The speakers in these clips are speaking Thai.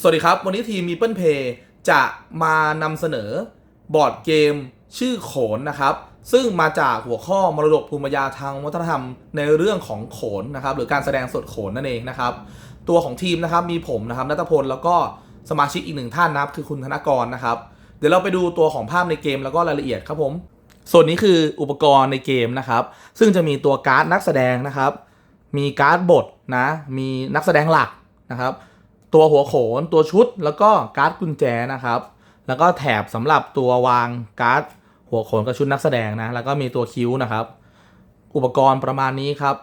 สวัสดีครับ วันนี้ทีม m ีเปิลเพย์จะมานำเสนอบอร์ดเกมชื่อโขนนะครับ ซึ่งมาจากหัวข้อมรดกภูมิปัญญาทางวัฒนธรรมในเรื่องของโขนนะครับ หรือการแสดงสดโขนนั่นเองนะครับ ตัวของทีมนะครับมีผมนะครับนัทพลแล้วก็สมาชิกอีกหนึ่งท่านนะครับคือคุณธนกรนะครับ เดี๋ยวเราไปดูตัวของภาพในเกมแล้วก็รายละเอียดครับผม ส่วนนี้คืออุปกรณ์ในเกมนะครับ ซึ่งจะมีตัวการ์ดนักแสดงนะครับ มีการ์ดบทนะมีนักแสดงหลักนะครับ ตัวหัวโขนตัวชุดแล้วก็การ์ดกุญแจนะครับ แล้วก็แถบสำหรับตัววางการ์ดหัวโขนกับชุดนักแสดงนะแล้วก็มีตัวคิ้วนะครับ อุปกรณ์ประมาณนี้ครับ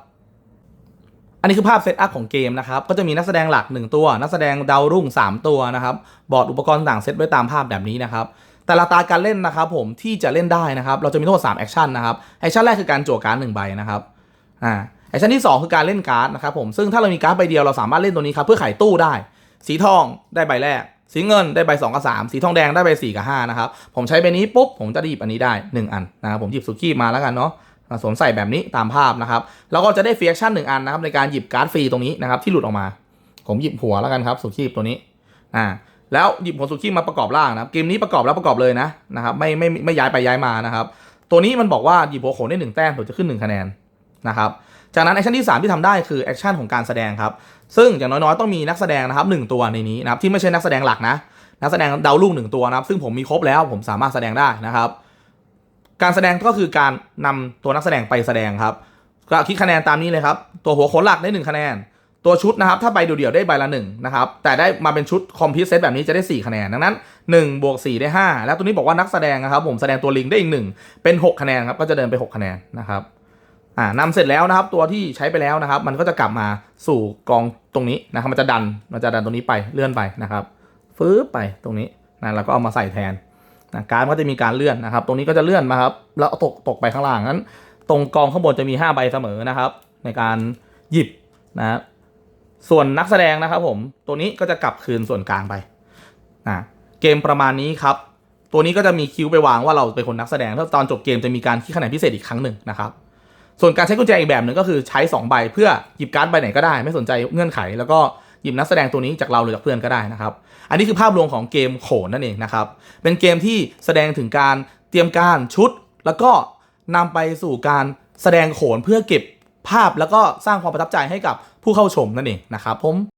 อันนี้คือภาพเซตอัพของเกมนะครับ ก็จะมีนักแสดงหลัก 1 ตัว นักแสดงดาวรุ่ง 3 ตัวนะครับ บอร์ดอุปกรณ์ต่างเซตไว้ตามภาพแบบนี้นะครับแต่ละตาการเล่นนะครับผมที่จะเล่นได้นะครับ เราจะมีทั้งหมด3แอคชั่นนะครับแอคชั่นแรกคือการจั่วการ์ดหนึ่งใบนะครับอ่าแอคชั่นที่ 2 คือการเล่นการ์ดนะครับผมซึ่งถ้าเรามีการ์ดใบเดียวเราสามารถเล่นตัวนี้ครับเพื่อไขตู้ได้ สีทองได้ใบแรก สีเงินได้ใบ2กับ3 สีทองแดงได้ใบ4กับ5นะครับ ผมใช้ใบนี้ปุ๊บผมจะหยิบอันนี้ได้ 1 อันนะครับผมหยิบสุกี้มาแล้วกันเนาะมาสวมใส่แบบนี้ตามภาพนะครับ แล้วก็จะได้ฟรีแอชั่นหนึ่งอันนะครับในการหยิบการ์ดฟรีตรงนี้นะครับที่หลุดออกมา ผมหยิบหัวแล้วกันครับสุกี้ตัวนี้อ่าแล้วหยิบหัวสุกี้มาประกอบร่างนะครับเกมนี้ประกอบแล้วประกอบเลยนะนะครับไม่ไม่ไม่ย้ายไปย้ายมานะครับตัวนี้มันบอกว่าหยิบหัวโขนได้หนึ่งแต้มผมจะขึ้นหนึ่งคะแนนนะครับ จากนั้นแอคชั่นที่ 3 ที่ทำได้คือแอคชั่นของการแสดงครับ ซึ่งอย่างน้อยๆต้องมีนักแสดงนะครับหนึ่งตัวในนี้นะครับที่ไม่ใช่นักแสดงหลักนะนักแสดงดาวรุ่งหนึ่งตัวนะครับ ซึ่งผมมีครบแล้วผมสามารถแสดงได้นะครับ การแสดงก็คือการนำตัวนักแสดงไปแสดงครับก็คิดคะแนนตามนี้เลยครับ ตัวหัวโขนหลักได้1คะแนน ตัวชุดนะครับ ถ้าใบเดี่ยวๆได้ใบละ1นะครับ แต่ได้มาเป็นชุดคอมพิวเซตแบบนี้จะได้ 4 คะแนน ดังนั้น1บวก4ได้ 5 แล้วตัวนี้บอกว่านักแสดงนะครับ ผมแสดงตัวลิงได้อีกหนึ่งเป็น 6 คะแนนครับ ก็จะเดินไป 6 คะแนนนะครับ อ่านำเสร็จแล้วนะครับ ตัวที่ใช้ไปแล้วนะครับ มันก็จะกลับมาสู่กองตรงนี้นะครับ มันจะดันมันจะดันตรงนี้ไปเลื่อนไปนะครับฟื้บไปตรงนี้นะแล้วก็เอามาใส่แทนนะการก็จะมีการเลื่อนนะครับ ตรงนี้ก็จะเลื่อนมาครับแล้วตกตกไปข้างล่างนั้น ตรงกองข้างบนจะมี 5 ใบเสมอนะครับ ในการหยิบนะส่วนนักแสดงนะครับผมตัวนี้ก็จะกลับคืนส่วนกลางไปนะเกมประมาณนี้ครับ ตัวนี้ก็จะมีคิวไปวางว่าเราเป็นคนนักแสดงแล้วตอนจบเกมจะมีการคิดคะแนนพิเศษอีกครั้งหนึ่งนะครับ ส่วนการใช้กุญแจอีกแบบหนึ่งก็คือใช้2ใบเพื่อหยิบการ์ดใบไหนก็ได้ ไม่สนใจเงื่อนไข แล้วก็หยิบนักแสดงตัวนี้จากเราหรือจากเพื่อนก็ได้นะครับ อันนี้คือภาพรวมของเกมโขนนั่นเองนะครับ เป็นเกมที่แสดงถึงการเตรียมการชุด แล้วก็นำไปสู่การแสดงโขนเพื่อเก็บภาพแล้วก็สร้างความประทับใจให้กับผู้เข้าชมนั่นเองนะครับผม